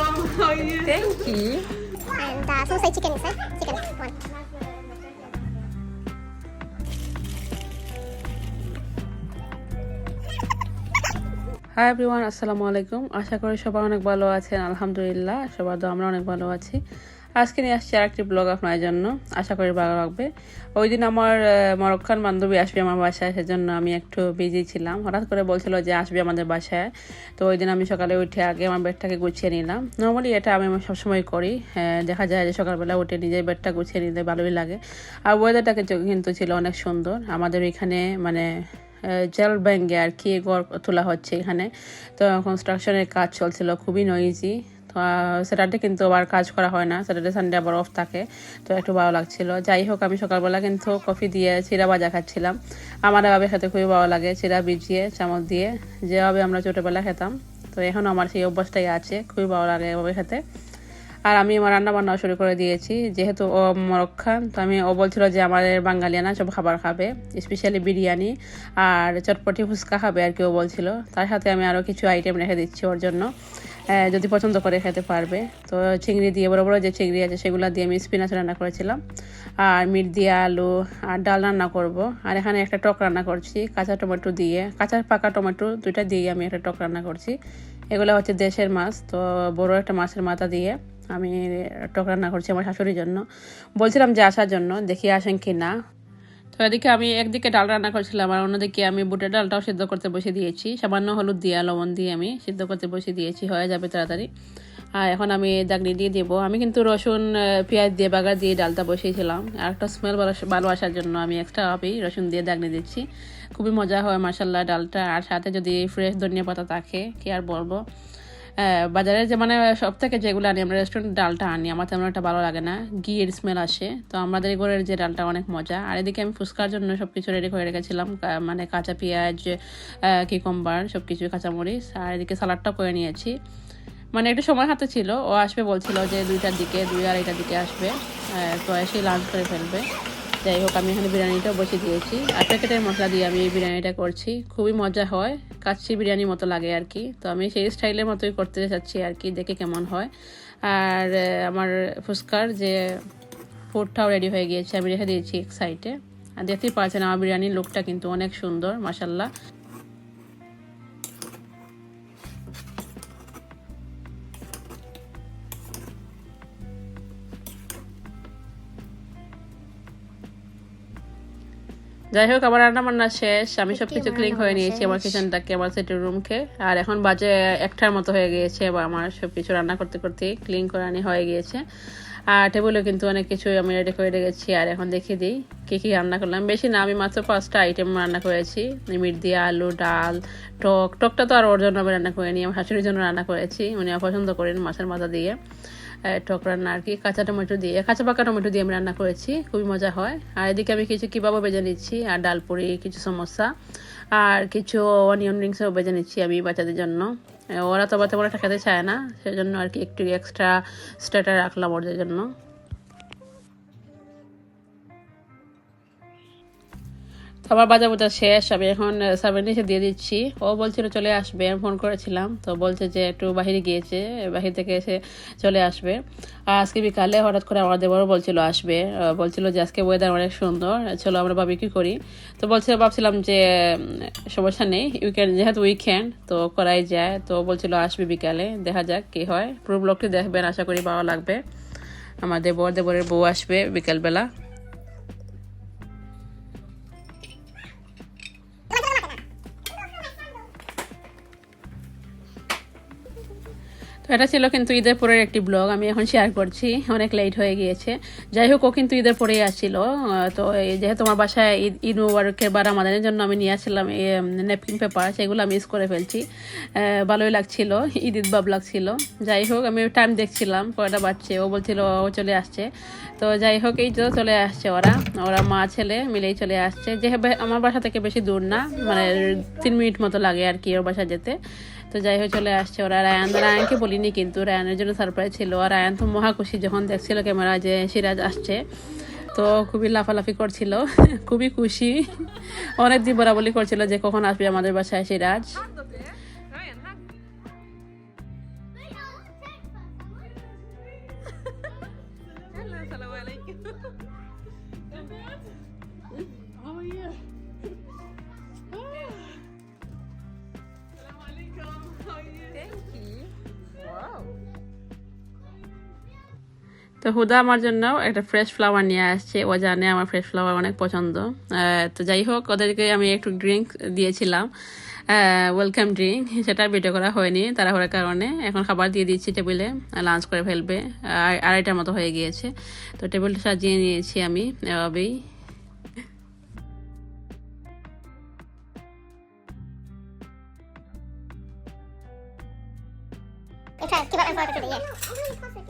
Thank you. And uh, suicide chicken sir. Chicken, one. Hi everyone আসসালামু আলাইকুম আশা করি সবাই অনেক ভালো আছেন আলহামদুলিল্লাহ সবার তো আমরা অনেক ভালো আছি আজকে নিয়ে আসছি আরেকটি ব্লগ আপনার জন্য, আশা করি ভালো লাগবে। ওই দিন আমার মরক্কান বান্ধবী আসবে আমার বাসায়, সেজন্য আমি একটু বিজি ছিলাম। হঠাৎ করে বলছিল যে আসবে আমাদের বাসায়। তো ওই দিন আমি সকালে উঠে আগে আমার বেডটাকে গুছিয়ে নিলাম। নর্মালি এটা আমি সবসময় করি দেখা যায় যে সকালবেলা উঠে নিজের বেডটা গুছিয়ে নিতে ভালোই লাগে। আর ওয়েদারটা কিন্তু ছিল অনেক সুন্দর। আমাদের এখানে মানে জেল ব্যাঙ্গে আর কি ঘর তোলা হচ্ছে এখানে। তো কনস্ট্রাকশনের কাজ চলছিল, খুবই নয়েজি তো স্যাটারডে কিন্তু আবার কাজ করা হয় না। স্যাটারডে সানডে আবার অফ থাকে। তো একটু ভালো লাগছিল। যাই হোক, আমি সকালবেলা কিন্তু কফি দিয়ে চিরা ভাজা খাচ্ছিলাম। আমার এভাবে খেতে খুবই ভালো লাগে চিরা ভিজিয়ে, চামচ দিয়ে। যেভাবে আমরা ছোটোবেলা খেতাম, তো এখন আমার সেই অভ্যাসটাই আছে। খুবই ভালো লাগে এভাবে খেতে আর আমি আমার রান্না বান্না শুরু করে দিয়েছি। যেহেতু ও মরক্কান, তো আমি, ও বলছিল যে আমাদের বাঙালিয়ানা সব খাবার খাবে স্পেশালি বিরিয়ানি আর চটপটি ফুচকা খাবে আর কি ও বলছিল। তার সাথে আমি আরও কিছু আইটেম রেখে দিচ্ছি ওর জন্য। যদি পছন্দ করে খেতে পারবে। তো চিংড়ি দিয়ে, বড় বড় যে চিংড়ি আছে সেগুলো দিয়ে আমি স্পিনাচ রান্না করেছিলাম। আর মিট দিয়ে আলু, আর ডাল রান্না করব। আর এখানে একটা টক রান্না করছি, কাঁচা টমেটো দিয়ে। কাঁচা পাকা টমেটো দুইটা দিয়ে আমি একটা টক রান্না করছি। এগুলো হচ্ছে দেশের মাছ, তো বড় একটা মাছের মাথা দিয়ে আমি টক রান্না করছি আমার শাশুড়ির জন্য। বলছিলাম যে আসার জন্য, দেখি আসেন কি না এদিকে আমি একদিকে ডাল রান্না করছিলাম আর অন্যদিকে আমি বুটের ডালটাও সিদ্ধ করতে বসে দিয়েছি। সামান্য হলুদ দিয়ে লবণ দিয়ে আমি সিদ্ধ করতে বসে দিয়েছি। হয়ে যাবে তাড়াতাড়ি। আর এখন আমি দাগনি দিয়ে দেবো। আমি কিন্তু রসুন পেঁয়াজ দিয়ে, বাগার দিয়ে ডালটা বসিয়েছিলাম। আর একটা স্মেল ভালো আসার জন্য আমি এক্সট্রা ভাবেই রসুন দিয়ে দাগনি দিচ্ছি। খুবই মজা হয় মাসাল্লাহ ডালটা। আর সাথে যদি ফ্রেশ ধনিয়া পাতা থাকে, কি আর বলব? বাজারে যে মানে সব থেকে যেগুলো আনি, আমরা রেস্টুরেন্ট ডালটা আনি, আমার তেমন একটা ভালো লাগে না। ঘিয়ের স্মেল আসে, তো আমাদের ঘরের যে ডালটা অনেক মজা। আর এদিকে আমি ফুচকার জন্য সব কিছু রেডি করে রেখেছিলাম মানে কাঁচা পেঁয়াজ কিকম্বার সব কিছু কাঁচামরিচ। আর এদিকে সালাডটা করে নিয়েছি। মানে একটু সময় হাতে ছিল, ও আসবে বলছিল যে দুইটার দিকে, দুই আড়াইটার দিকে আসবে তো এসে লাঞ্চ করে ফেলবে। যাই হোক, আমি এখানে বিরিয়ানিটাও বসে দিয়েছি। আর প্যাকেটের মশলা দিয়ে আমি এই বিরিয়ানিটা করছি। খুবই মজা হয় কাচ্ছি বিরিয়ানি মতো লাগে আর কি। তো আমি সেই স্টাইলের মতোই করতে চাচ্ছি আর কি, দেখে কেমন হয়। আর আমার ফুচকার যে ফুডটাও রেডি হয়ে গিয়েছে, আমি রেখে দিয়েছি এক সাইডে আর দেখতেই পাচ্ছেন, আমার বিরিয়ানির লোকটা কিন্তু অনেক সুন্দর মাসাল্লাহ যাই হোক আমার রান্না বান্না শেষ। আমি সব কিছু ক্লিন করে নিয়েছি আমার কিচেনটাকে আমার সেটের রুমকে আর এখন বাজে একটার মতো হয়ে গিয়েছে বা আমার সব কিছু রান্না করতে করতে ক্লিন করে আনি হয়ে গিয়েছে। আর টেবিলে কিন্তু অনেক কিছু আমি রেডি করে রেখেছি আর এখন দেখিয়ে দিই কী কী রান্না করলাম। বেশি না আমি মাত্র পাঁচটা আইটেম রান্না করেছি। মিট দিয়ে আলু ডাল টক। টকটা তো আর ওর জন্য আমি রান্না করিনি আমার শাশুড়ির জন্য রান্না করেছি উনি অপছন্দ করেন মাছের মাথা দিয়ে। টক রান্না আর কি। কাঁচা টমেটো দিয়ে, কাঁচা পাকা টমেটো দিয়ে আমি রান্না করেছি, খুবই মজা হয়। আর এদিকে আমি কিছু কিবাবও বেজে নিচ্ছি, আর ডাল পুরি, কিছু সমস্যা আর কিছু অনিয়ন রিংসও বেজে নিচ্ছি আমি বাচ্চাদের জন্য। ওরা তো আবার তেমন একটা খেতে চায় না, সেজন্য আর কি একটু এক্সট্রা স্টার্টার রাখলাম ওদের জন্য। আমার বাজা বোঝা শেষ, আমি এখন সাবেন এসে দিয়ে দিচ্ছি। ও বলছিল চলে আসবে, আমি ফোন করেছিলাম, তো বলছে যে একটু বাহিরে গিয়েছে, বাহির থেকে এসে চলে আসবে। আর আজকে বিকালে হঠাৎ করে আমার দেবরও বলছিল আসবে বলছিল যে আজকে ওয়েদার অনেক সুন্দর, চলো আমরা ভাবি কী করি। তো বলছে ভাবছিলাম যে সমস্যা নেই উইকেন্ড যেহেতু উইকেন্ড তো করাই যায়। তো বলছিল আসবে বিকালে, দেখা যাক কি হয়। পুরো ব্লগটি দেখবেন, আশা করি ভালো লাগবে। আমার দেবর, দেবরের বউ আসবে বিকালবেলা। এটা ছিল কিন্তু ঈদের পরের একটি ব্লগ, আমি এখন শেয়ার করছি, অনেক লেট হয়ে গিয়েছে। যাই হোক, ও কিন্তু ঈদের পরেই আসছিল তো যেহেতু আমার বাসায় ঈদ ঈদ মুবারকের বার আমাদের জন্য আমি নিয়ে আসছিলাম নেপকিন পেপার সেগুলো আমি ইউজ করে ফেলছি। ভালোই লাগছিল ঈদ ঈদ বাব লাগছিল। যাই হোক, আমি টাইম দেখছিলাম, কয়টা বাচ্চে ও বলছিল ও চলে আসছে। তো যাই হোক, এই তো চলে আসছে ওরা ওরা মা, ছেলে মিলেই চলে আসছে। যে আমার বাসা থেকে বেশি দূর না মানে তিন মিনিট মতো লাগে আর কি ওর বাসা যেতে। তো যাই হোক, চলে আসছে ওরা। রায়ান, রায়ানকে বলিনি কিন্তু, রায়ানের জন্য সারপ্রাইজ ছিল। আর রায়ান তো মহা খুশি যখন দেখছিল ক্যামেরা যে সিরাজ আসছে, তো খুবই লাফালাফি করছিল। খুবই খুশি। অনেক দিন বরাবলি করছিল যে কখন আসবে আমাদের বাসায় সিরাজ। তো হুদা আমার জন্য একটা ফ্রেশ ফ্লাওয়ার নিয়ে আসছে। ও জানে আমার ফ্রেশ ফ্লাওয়ার অনেক পছন্দ। তো যাই হোক, ওদেরকে আমি একটু ড্রিঙ্ক দিয়েছিলাম। ওয়েলকাম ড্রিঙ্ক সেটা ভিডিও করা হয়নি তাড়াহুড়োর কারণে। এখন খাবার দিয়ে দিচ্ছি টেবিলে লাঞ্চ করে ফেলবে। আড়াইটার মতো হয়ে গিয়েছে। তো টেবিলটা সাজিয়ে নিয়েছি আমি, এভাবেই। try. Give up to the yeah.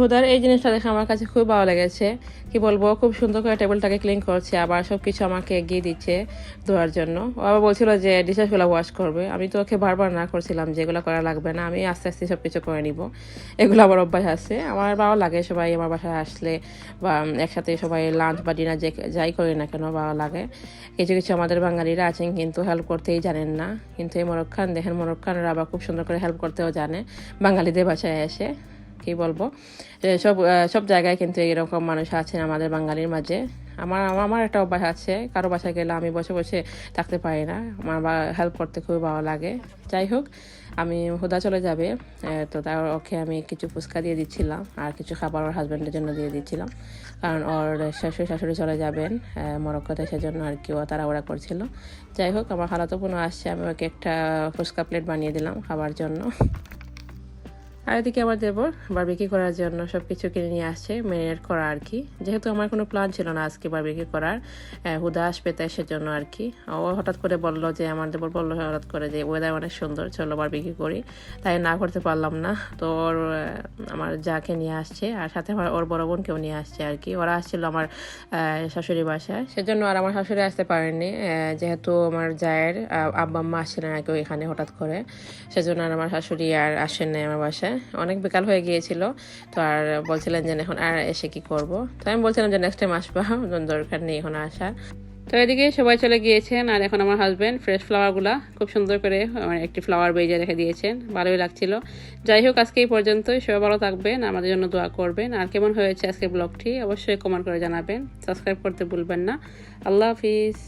হুদার এই জিনিসটা দেখে আমার কাছে খুব ভালো লেগেছে। কি বলব, খুব সুন্দর করে টেবিলটাকে ক্লিন করছে, আবার সব কিছু আমাকে এগিয়ে দিচ্ছে ধোয়ার জন্য। ও আবার বলছিল যে ডিশেসগুলো ওয়াশ করবে। আমি তো ওকে বারবার না করছিলাম যে এগুলো করা লাগবে না, আমি আস্তে আস্তে সব কিছু করে নিব। এগুলো আবার অভ্যাস আছে। আমার ভালো লাগে সবাই আমার বাসায় আসলে বা একসাথে সবাই লাঞ্চ বা ডিনার যে যাই করি না কেন ভালো লাগে। কিছু কিছু আমাদের বাঙালিরা আছেন কিন্তু হেল্প করতেই জানেন না। কিন্তু এই মরক্কান, দেখেন মরক্কানরা আবার খুব সুন্দর করে হেল্প করতেও জানে। বাঙালিদের বাসায় এসে। কি বলব? সব সব জায়গায় কিন্তু এরকম মানুষ আছেন আমাদের বাঙালির মাঝে। আমার আমার একটা অভ্যাস আছে, কারও বাসায় গেলে আমি বসে বসে থাকতে পারি না। আমার হেল্প করতে খুব ভালো লাগে। যাই হোক, আমি হুদা চলে যাবে তো তার, ওকে আমি কিছু ফুচকা দিয়ে দিচ্ছিলাম, আর কিছু খাবার ওর হাজব্যান্ডের জন্য দিয়ে দিচ্ছিলাম। কারণ ওর শাশুড়ি শাশুড়ি চলে যাবেন মরক্কোতে, সেজন্য আর কি ও তাড়াহুড়া করছিল। যাই হোক, আমার খালাতো বোনও আসছে, আমি ওকে একটা ফুচকা প্লেট বানিয়ে দিলাম খাবার জন্য। আর এদিকে আমার দেবর বারবিকি করার জন্য সব কিছু কিনে নিয়ে আসছে ম্যারিনেট করা আর কি। যেহেতু আমার কোনো প্ল্যান ছিল না আজকে বারবিকি করার হুদা আসবে তাই সেজন্য আর কি। ও হঠাৎ করে বলল যে, আমার দেবর বলল হঠাৎ করে যে ওয়েদার অনেক সুন্দর, চলো বারবিকি করি। তাই না করতে পারলাম না। তো ওর আমার যাকে নিয়ে আসছে আর সাথে আমার, ওর বড় বোনকেও নিয়ে আসছে আর কি। ওরা আসছিল আমার শাশুড়ি বাসায়। সেজন্য আর আমার শাশুড়ি আসতে পারেনি যেহেতু আমার জায়ের আব্বা, আম্মা আসছিলেন কি এখানে হঠাৎ করে। সেজন্য আর আমার শাশুড়ি আর আসেন আমার বাসায়। অনেক বিকাল হয়ে গিয়েছিল। তো আর বলছিলেন যে এখন আর এসে কি করব? তো আমি বলছিলাম যে নেক্সট টাইম আসবা দরকার নেই এখন আসার। তো এদিকে সবাই চলে গিয়েছেন, আর এখন আমার হাজব্যান্ড ফ্রেশ ফ্লাওয়ারগুলা খুব সুন্দর করে আমার একটি ফ্লাওয়ার বেজে রেখে দিয়েছেন। ভালোই লাগছিল। যাই হোক, আজকে এই পর্যন্তই। সবাই ভালো থাকবেন, আমাদের জন্য দোয়া করবেন। আর কেমন হয়েছে আজকে ব্লগটি অবশ্যই কমেন্ট করে জানাবেন। সাবস্ক্রাইব করতে ভুলবেন না। আল্লাহ হাফিজ।